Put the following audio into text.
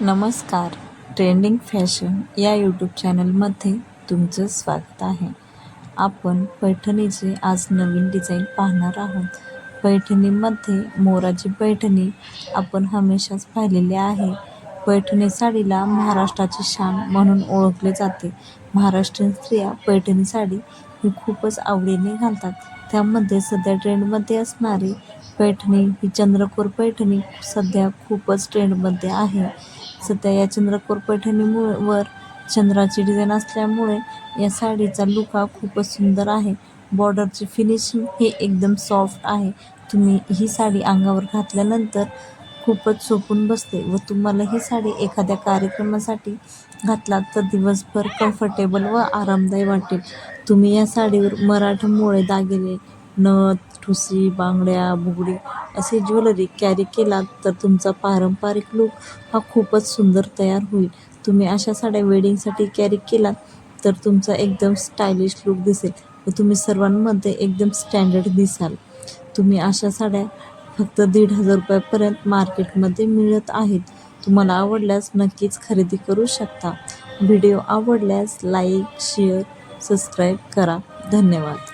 नमस्कार. Trending fashion या YouTube चॅनलमध्ये तुमचं स्वागत आहे. आपण पैठणीचे आज नवीन डिझाईन पाहणार आहोत. पैठणीमध्ये मोराची पैठणी आपण हमेशाच पाहिलेली आहे. पैठणी साडीला महाराष्ट्राची शान म्हणून ओळखले जाते. महाराष्ट्रीयन स्त्रिया पैठणी साडी ही खूपच आवडीने घालतात. त्यामध्ये सध्या ट्रेंडमध्ये असणारी पैठणी ही चंद्रकोर पैठणी सध्या खूपच ट्रेंडमध्ये आहे. सध्या या चंद्रकोर पैठणीमुळे वर चंद्राची डिझाईन असल्यामुळे या साडीचा लुक हा खूपच सुंदर आहे. बॉर्डरची फिनिशिंग ही एकदम सॉफ्ट आहे. तुम्ही ही साडी अंगावर घातल्यानंतर खूपच सोपून बसते व तुम्हाला ही साडी एखाद्या कार्यक्रमासाठी घातलात तर दिवसभर कम्फर्टेबल व आरामदायी वाटेल. तुम्ही या साडीवर मराठमुळे दागिने नथ ठुसी बांगड्या बुगडी असे ज्वेलरी कॅरी केलात तर तुमचा पारंपरिक लूक हा खूपच सुंदर तयार होईल. तुम्ही अशा साड्या वेडिंगसाठी कॅरी केलात तर तुमचा एकदम स्टायलिश लूक दिसेल व तुम्ही सर्वांमध्ये एकदम स्टँडर्ड दिसाल. तुम्ही अशा साड्या फक्त दीड हजार रुपयापर्यंत मार्केटमध्ये मिळत आहेत. तुम्हाला आवडल्यास नक्कीच खरेदी करू शकता. व्हिडिओ आवडल्यास लाईक शेअर सबस्क्राईब करा. धन्यवाद.